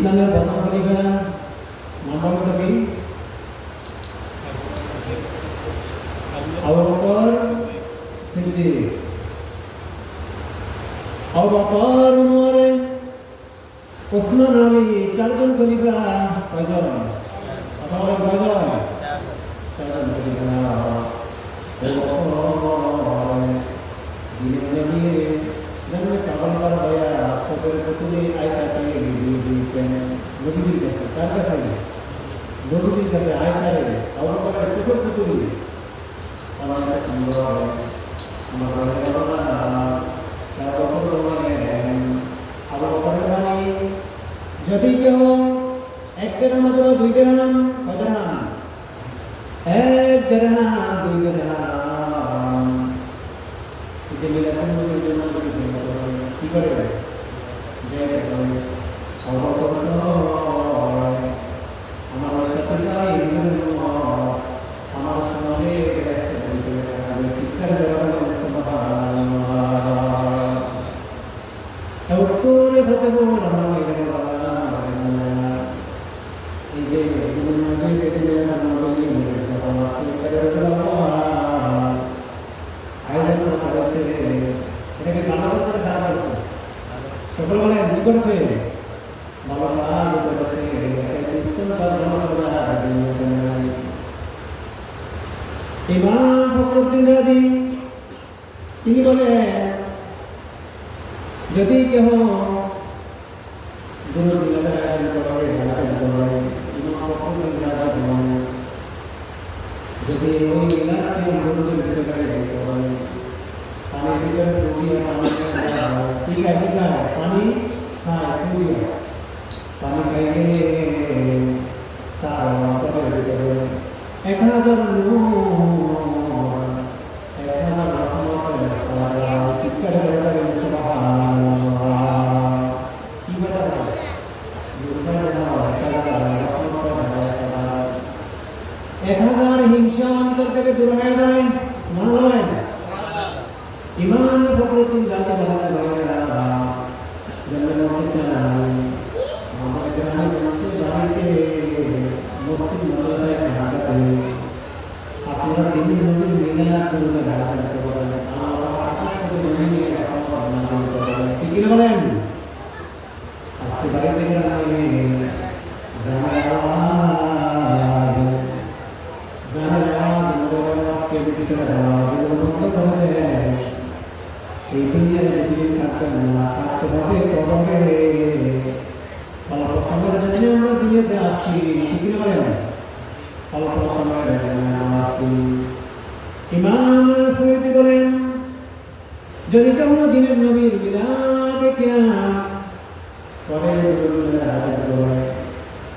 વિસનગર બનાવટીના મોટા મોટી અવપર સિદ્ધિ અવપર મોરે ઉસ્માન અલી ચારજણ પરિવાર પ્રજા અમારો પ્રજા ચારજણ પરિવાર ધીરે ધીરે જેમને કમલ પર ગયા તો કોઈ પોતે આઈ নবীদের কাছে তার কাছে না নবীদের কাছে আয়সার এলে আমার কথা ছোট ছোট বলি আমার কাছে যদি কেউ এক গ্রাম অথবা দুই গ্রাম কত এক গ্রাম দুই গ্রাম কি করে Gracias. ngày hôm nào ta đi hai cái điều. Và mình cái ইমাম সুইতি বলেন, যদি কোনো দিনের নবীর মিলাদে কেয়াম করে।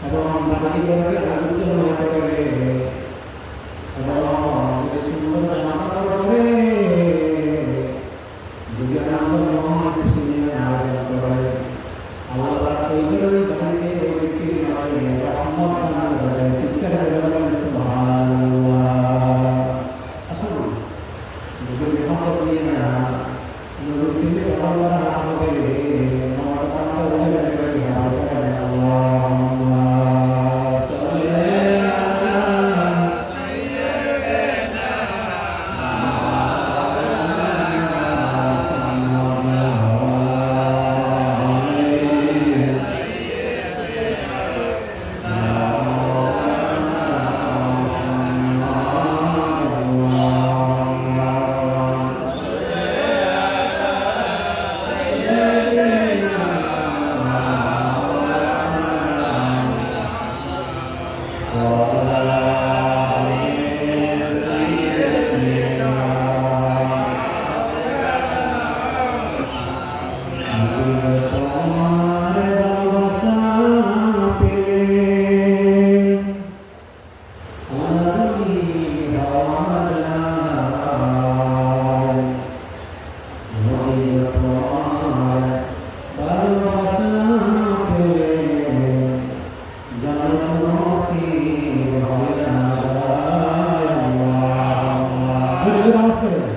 এবং বাকি বলাকে আনন্দ করে Oh. হবে না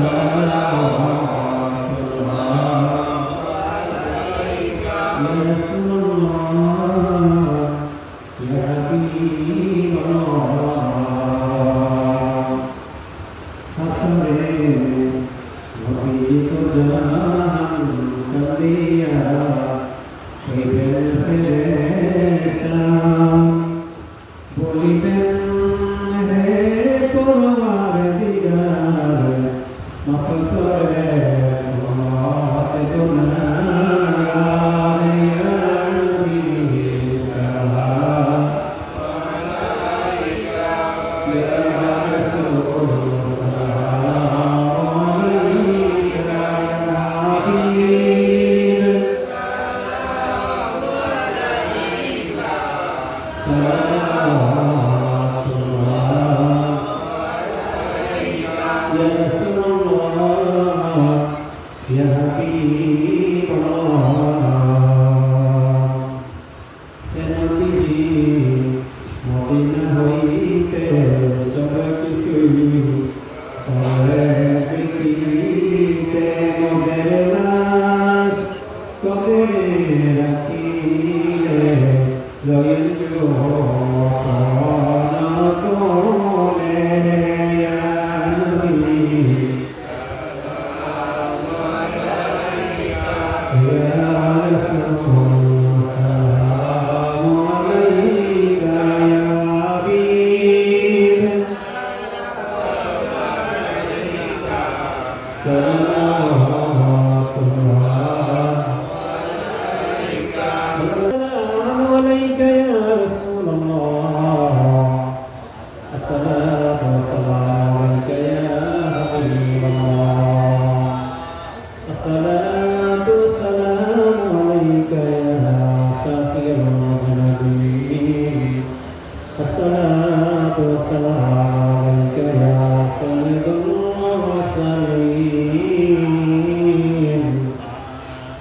Senhor. মদিনা হইতে সব কিছু سلام.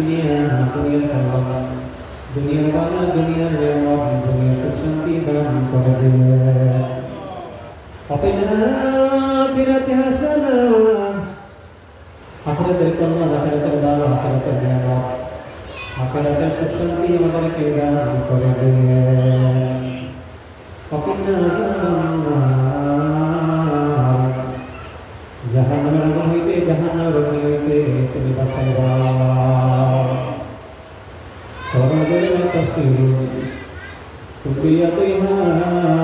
দুনিয়া দুনিয়ার কল্যাণ দুনিয়ার বালা দুনিয়ার নিয়ামত দুনিয়ার সুখ শান্তি দান করে দিবে অফিল আখিরাতি হাসানা আখিরাতের কল্যাণ আখিরাতের বালা আখিরাতের নিয়ামত আখিরাতের সুখ শান্তি আমাদেরকে দান করে দিবে অকিন্না জাহান্নাম হইতে জাহান্নাম হইতে তুমি বাঁচাইবা تسرون تقيتها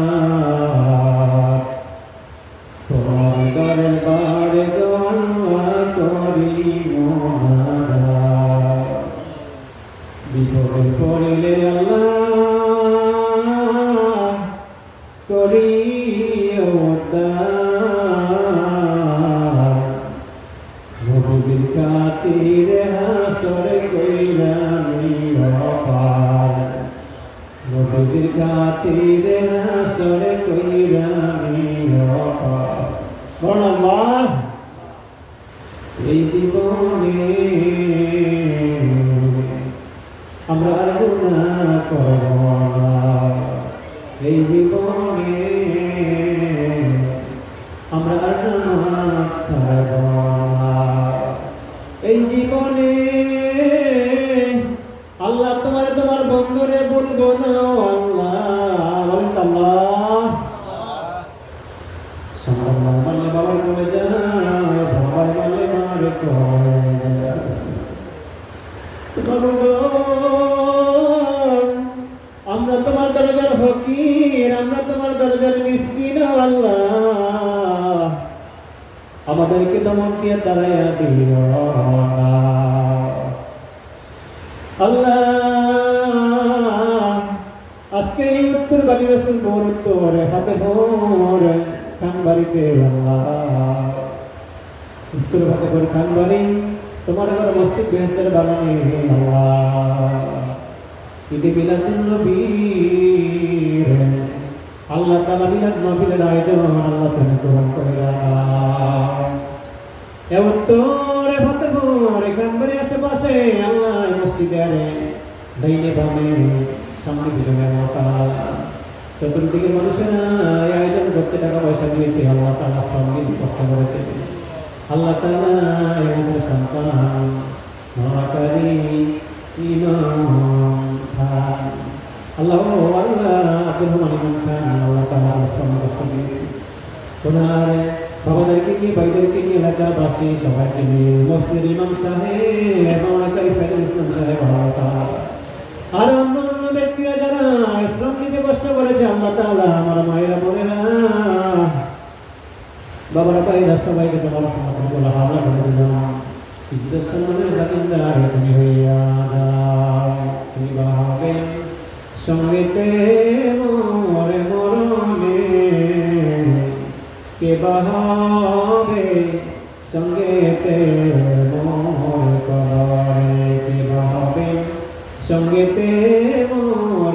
আল্লাহ এই জীবনে আমরা গুনাহ করব আল্লাহ তোমার তোমার বন্ধুরে বলব না আমরা তোমার দরজার ফকির, আমরা তোমার দরজার মিসকিন আল্লাহ। আমাদেরকে দমন দিয়ে তারাইয়া দিও। আল্লাহ। আজকে এই উত্তর বাড়ি রসুল ভোর হাতে ভোর বাড়িতে আল্লাহ উত্তর হাতে ভোর খান বাড়ি, তোমার ঘর মসজিদ বেহেস্তের বাগানে আল্লাহ ঈদে মিলাদুন নবীর আল্লাহ তাআলা মিলাদ মাহফিলের আয়োজন আল্লাহ তুমি গ্রহণ করে এ উত্তরে ফতেপুর এখানবারে আশেপাশে আল্লাহ মসজিদে আরে ডাইনে বামে সামনে চতুর্দিকে মানুষেরা আয়োজন করতে টাকা পয়সা দিয়েছে, আল্লাহ তাআলা সঙ্গে কষ্ট করেছে। এই সন্তান মহাকারী ইমাম খান আল্লাহ আল্লাহ আব্দুল রহমান ইমাম খান আল্লাহ ওনার বাবাদেরকে নিয়ে ভাইদেরকে নিয়ে এলাকাবাসী সবাইকে নিয়ে মসজিদ ইমাম সাহেব মাওলাকারী সাইদুল ইসলাম সাহেব আর অন্য অন্য ব্যক্তিরা যারা ইসলাম নিতে কষ্ট করেছে, আল্লাহ তাআলা আমার মায়েরা বোনেরা বাবারা ভাইরা সবাইকে তোমার রহমত বলে হাওলা করে দিলাম ইজ্জত সম্মানের জাতিন্দার তুমি হইয়া যাও তুমি বাহাবে সঙ্গেতে মরে মরণে কে বাহাবে সঙ্গেতে মোর করে কে বাহাবে সঙ্গেতে মোর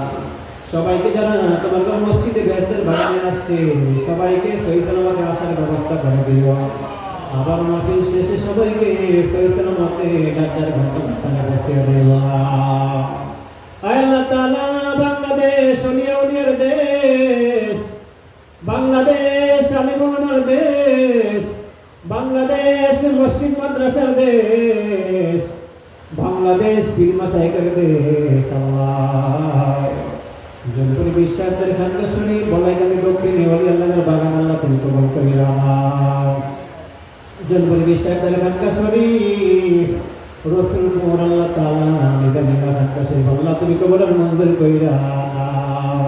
সবাইকে যারা, তোমার মসজিদে ব্যস্তের বাগানে আসছে, সবাইকে সহি সালামতে আসার ব্যবস্থা করে দিও আবার মাহফিল শেষে সবাইকে সহি সালামতে যার গন্তব্যস্থানে বসতে দিও আয় আল্লাহ তাআলা বাংলাদেশ দেশ। বাংলাদেশ আলিমুলামার দেশ। বাংলাদেশ, মসজিদ মাদ্রাসার দেশ। বাংলাদেশ পীর মাসাইকের দেশ, আল্লাহ। জনপুর বিশ্বাসের খানকা শুনি বলাইকানি দক্ষিণে ওলি আল্লাহর বাগান, আল্লাহ তুমি কবল করিয়া জনপুর বিশ্বাসের খানকা শুনি রসুলপুর আল্লাহ তালা তাআলা নিজামিনা খানকা শরীফ আল্লাহ তুমি কবলের মঞ্জুর কইরা নাও।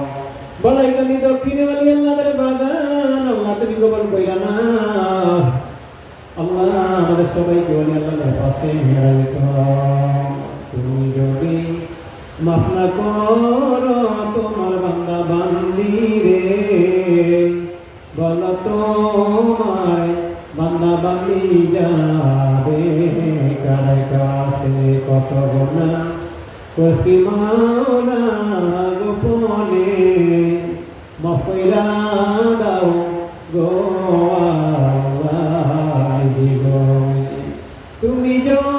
বলাইকানি দক্ষিণে ওলি আল্লাহর বাগান, আল্লাহ তুমি কবল কইরা নাও। আল্লাহ আমাদের সবাইকে ওলি আল্লাহর পাশে তুমি যদি মাফ না করো তোমার বান্দা বান্দি রে। বলো তোমার বান্দা বান্দি যাবে। কার কাছে কত গোনা? কসি মাওলা গোপনে। দাও গো তুমি যদি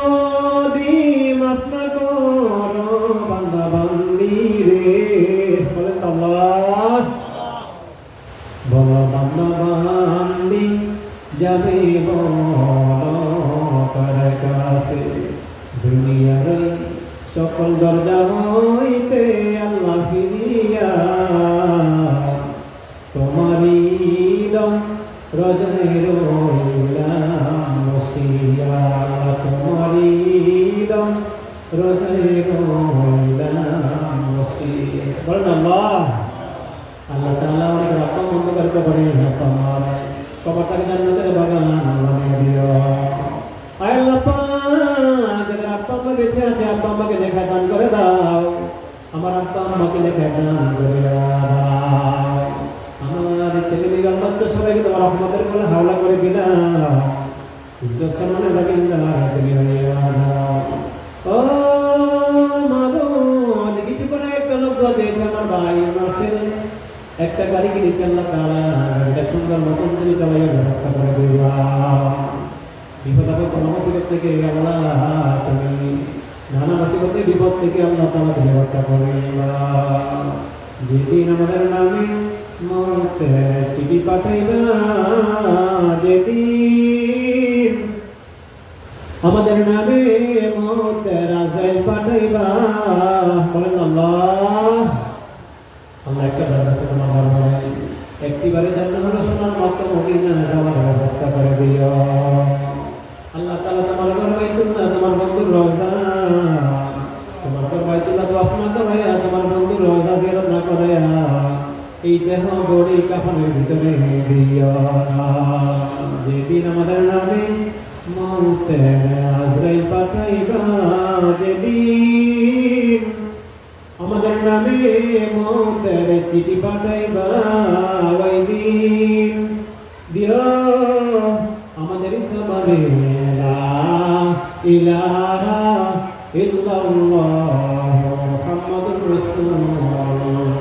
আল্লাহ তাআলা অনেক রকম অন্ধকার কবরে কবর কবরটাকে জান্নাতের বাগান বানিয়ে দিও। আয় আল্লাহ পাক, যাদের আব্বা আম্মা বেঁচে আছে, আব্বা আম্মাকে দেখা দান করে দাও। আমার আব্বা আম্মাকে দেখা দান করে দাও। আমার ছেলে বাল বাচ্চা সবাইকে তোমার রহমতের বলে হাওলা করে দিলাম ইজ্জত সম্মানে লাগেন তুমি হইয়া দাও ও মাবুদ কিছু করে একটা লোক দিয়েছে আমার ভাই, আমার ছেলে। একটা গাড়ি কিনেছি আল্লাহ তাআলা। এটা সুন্দর মতন তুমি চালাইয়া ব্যবস্থা করে দিবা বিপদ আপদ মুসিবত থেকে আল্লাহ তুমি নানা মুসিবত বিপদ থেকে আল্লাহ তাআলা তুমি রক্ষা করে যেদিন আমাদের নামে মরতে চিঠি পাঠাইবা, যেদিন আমাদের নামে মরতের আজাইল পাঠাইবা, বলেন আল্লাহ। আল্লাহ একটা মদিনা যাওয়ার ব্যবস্থা করে। দিও আল্লাহ তাআলা তোমার ঘর বাইতুল্লাহ তোমার বন্ধুর রওজা তোমার ঘর বাইতুল্লাহ বড়ি আমাদের নামে মৌতে আজরাইল পাঠাইবা, যেদিন মৌতের চিঠি পাঠাইবা ওই দিন। দিও আমাদের সবারে ইলাহা ইল্লাল্লাহ মুহাম্মাদুর রাসূলুল্লাহ।